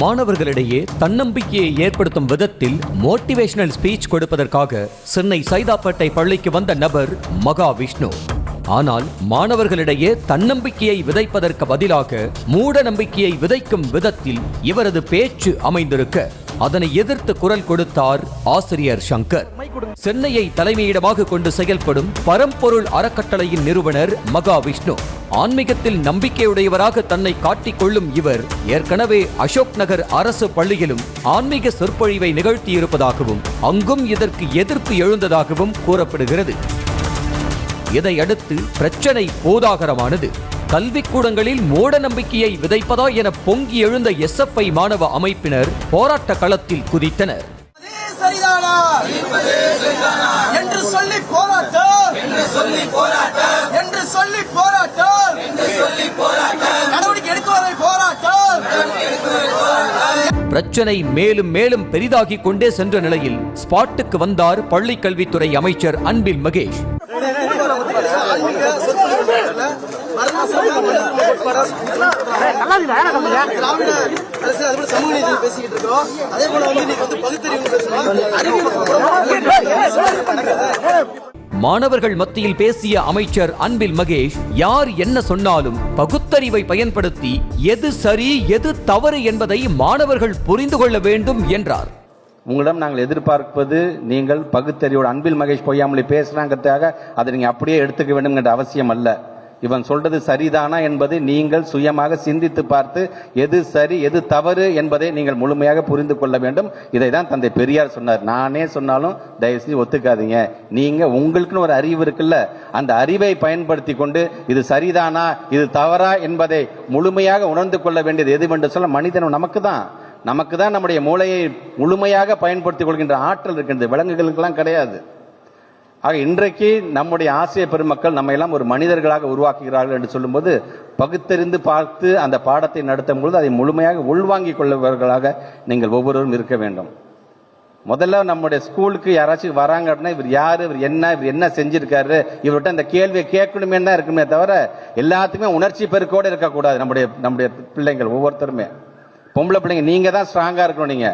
மாணவர்களிடையே தன்னம்பிக்கையை ஏற்படுத்தும் விதத்தில் மோட்டிவேஷனல் ஸ்பீச் கொடுப்பதற்காக சென்னை சைதாப்பேட்டை பள்ளிக்கு வந்த நபர் மகாவிஷ்ணு. ஆனால் மாணவர்களிடையே தன்னம்பிக்கையை விதைப்பதற்கு பதிலாக மூட நம்பிக்கையை விதைக்கும் விதத்தில் இவரது பேச்சு அமைந்திருக்க அதனை எதிர்த்து குரல் கொடுத்தார் ஆசிரியர் சங்கர். சென்னையை தலைமையிடமாக கொண்டு செயல்படும் பரம்பொருள் அறக்கட்டளையின் நிறுவனர் மகாவிஷ்ணு. ஆன்மீகத்தில் நம்பிக்கையுடையவராக தன்னை காட்டிக் கொள்ளும் இவர் ஏற்கனவே அசோக் நகர் அரசு பள்ளியிலும் ஆன்மீக சொற்பொழிவை நிகழ்த்தியிருப்பதாகவும் அங்கும் இதற்கு எதிர்ப்பு எழுந்ததாகவும் கூறப்படுகிறது. இதையடுத்து பிரச்சனை போதாகரமானது. கல்விக்கூடங்களில் மூட நம்பிக்கையை விதைப்பதா என பொங்கி எழுந்த எஸ்எஃப்ஐ மாணவ அமைப்பினர் போராட்ட களத்தில் குதித்தனர். என்று சொல்லி போராட்டம். என்று சொல்லி போராட்டம். என்று சொல்லி போராட்டம். நடவடிக்கை எடுக்குவதை போராட்டம் பிரச்சனை மேலும் மேலும் பெரிதாகிக் கொண்டே சென்ற நிலையில் ஸ்பாட்டுக்கு வந்தார் பள்ளிக் கல்வித்துறை அமைச்சர் அன்பில் மகேஷ் அது போல சமூக நீதி பேசிக்கிட்டு இருக்கோம் அதே போல வந்து இன்னைக்கு வந்து பகுத்தறிவு அறிவியல் மாணவர்கள் மத்தியில் பேசிய அமைச்சர் அன்பில் மகேஷ் யார் என்ன சொன்னாலும் பகுத்தறிவை பயன்படுத்தி எது சரி எது தவறு என்பதை மாணவர்கள் புரிந்து கொள்ள வேண்டும் என்றார். உங்களிடம் நாங்கள் எதிர்பார்ப்பது நீங்கள் பகுத்தறிவோடு அன்பில் மகேஷ் பொய்யாமொழி பேசுறாங்கிறதுக்காக அதை நீங்கள் அப்படியே எடுத்துக்க வேண்டும் என்ற அவசியம் அல்ல. இவன் சொல்றது சரிதானா என்பது நீங்கள் சுயமாக சிந்தித்து பார்த்து எது சரி எது தவறு என்பதை நீங்கள் முழுமையாக புரிந்து கொள்ள வேண்டும். இதை தான் தந்தை பெரியார் சொன்னார். நானே சொன்னாலும் தயவு செஞ்சு ஒத்துக்காதீங்க. நீங்க உங்களுக்குன்னு ஒரு அறிவு இருக்குல்ல அந்த அறிவை பயன்படுத்தி கொண்டு இது சரிதானா இது தவறா என்பதை முழுமையாக உணர்ந்து கொள்ள வேண்டியது எதுவென்று சொல்ல மனிதன் நமக்கு தான் நமக்கு தான் நம்முடைய மூளையை முழுமையாக பயன்படுத்திக் கொள்கின்ற ஆற்றல் இருக்கின்றது விலங்குகளுக்கெல்லாம் கிடையாது. ஆக இன்றைக்கு நம்முடைய ஆசிய பெருமக்கள் நம்ம எல்லாம் ஒரு மனிதர்களாக உருவாக்குகிறார்கள் என்று சொல்லும்போது பகுத்தறிந்து பார்த்து அந்த பாடத்தை நடத்தும் பொழுது அதை முழுமையாக உள்வாங்கிக் கொள்பவர்களாக நீங்கள் ஒவ்வொருவரும் இருக்க வேண்டும். முதல்ல நம்முடைய ஸ்கூலுக்கு யாராச்சும் வராங்க அப்படின்னா இவர் யாரு இவர் என்ன இவர் என்ன செஞ்சிருக்காரு இவர்கிட்ட அந்த கேள்வியை கேட்கணுமே தான் இருக்குமே தவிர எல்லாத்துக்குமே உணர்ச்சி பெருக்கோடு இருக்கக்கூடாது நம்முடைய நம்முடைய பிள்ளைங்கள் ஒவ்வொருத்தருமே. பொம்பளை பிள்ளைங்க நீங்க தான் ஸ்ட்ராங்கா இருக்கணும் நீங்க.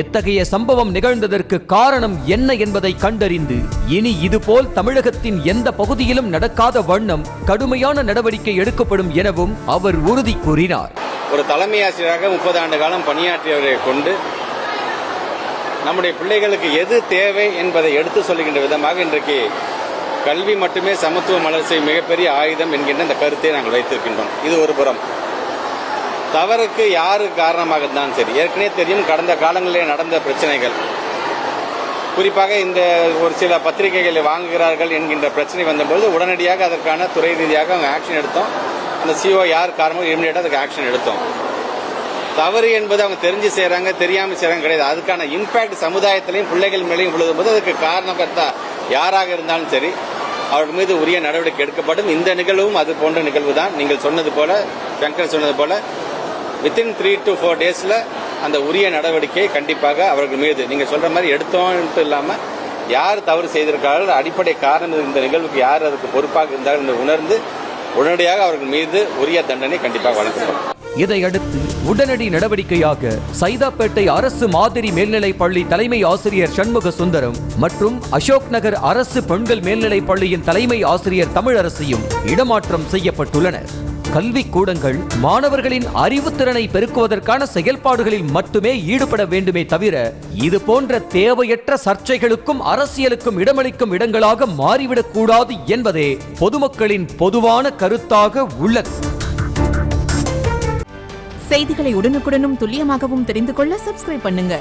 இத்தகைய சம்பவம் நிகழ்ந்ததற்கு காரணம் என்ன என்பதை கண்டறிந்து இனி இதுபோல் தமிழகத்தின் எந்த பகுதியிலும் நடக்காத வண்ணம் கடுமையான நடவடிக்கை எடுக்கப்படும் எனவும் அவர் உறுதி கூறினார். ஒரு தலைமை ஆசிரியராக முப்பது ஆண்டு காலம் பணியாற்றியவரை கொண்டு நம்முடைய பிள்ளைகளுக்கு எது தேவை என்பதை எடுத்து சொல்லுகின்ற விதமாக இன்றைக்கு கல்வி மட்டுமே சமத்துவ மலர்ச்சி மிகப்பெரிய ஆயுதம் என்கின்ற இந்த கருத்தை நாங்கள் வைத்திருக்கின்றோம். இது ஒரு புறம். தவறுக்கு யாரு காரணமாக இருந்தாலும் சரி. ஏற்கனவே தெரியும் கடந்த காலங்களிலே நடந்த பிரச்சனைகள். குறிப்பாக இந்த ஒரு சில பத்திரிகைகளை வாங்குகிறார்கள் என்கின்ற பிரச்சனை வந்தபோது உடனடியாக அதற்கான துறை ரீதியாக அவங்க ஆக்ஷன் எடுத்தோம். அந்த சிஓ யார் காரணமோ இமீடியட்டாக அதுக்கு ஆக்ஷன் எடுத்தோம். தவறு என்பது அவங்க தெரிஞ்சு செய்கிறாங்க தெரியாமல் செய்றாங்க கிடையாது. அதுக்கான இம்பாக்ட் சமுதாயத்திலையும் பிள்ளைகள் மேலேயும் விழுதும்போது அதுக்கு காரணகர்த்தா யாராக இருந்தாலும் சரி அவர்கள் மீது உரிய நடவடிக்கை எடுக்கப்படும். இந்த நிகழ்வும் அது போன்ற நிகழ்வு தான் நீங்கள் சொன்னது போல சங்கர் சொன்னது போல வித்தின் த்ரீ டு ஃபோர் டேஸில் அந்த உரிய நடவடிக்கையை கண்டிப்பாக அவர்கள் மீது. நீங்க சொல்கிற மாதிரி எடுத்தோன்ட்டு இல்லாமல் யார் தவறு செய்திருக்கார்கள் அடிப்படை காரணம் இந்த நிகழ்வுக்கு யார் அதுக்கு பொறுப்பாக இருந்தார்கள் என்று உணர்ந்து உடனடியாக அவர்கள் மீது உரிய தண்டனை கண்டிப்பாக வழங்கப்படும். இதையடுத்து உடனடி நடவடிக்கையாக சைதாப்பேட்டை அரசு மாதிரி மேல்நிலைப் பள்ளி தலைமை ஆசிரியர் சண்முக சுந்தரம் மற்றும் அசோக் நகர் அரசு பெண்கள் மேல்நிலைப் பள்ளியின் தலைமை ஆசிரியர் தமிழரசியும் இடமாற்றம் செய்யப்பட்டுள்ளனர். கல்வி கூடங்கள் மாணவர்களின் அறிவுத்திறனை பெருக்குவதற்கான செயல்பாடுகளில் மட்டுமே ஈடுபட வேண்டுமே தவிர இது போன்ற தேவையற்ற சர்ச்சைகளுக்கும் அரசியலுக்கும் இடமளிக்கும் இடங்களாக மாறிவிடக்கூடாது என்பதே பொதுமக்களின் பொதுவான கருத்தாக உள்ளது. செய்திகளை உடனுக்குடனும் துல்லியமாகவும் தெரிந்து கொள்ள சப்ஸ்கிரைப் பண்ணுங்க.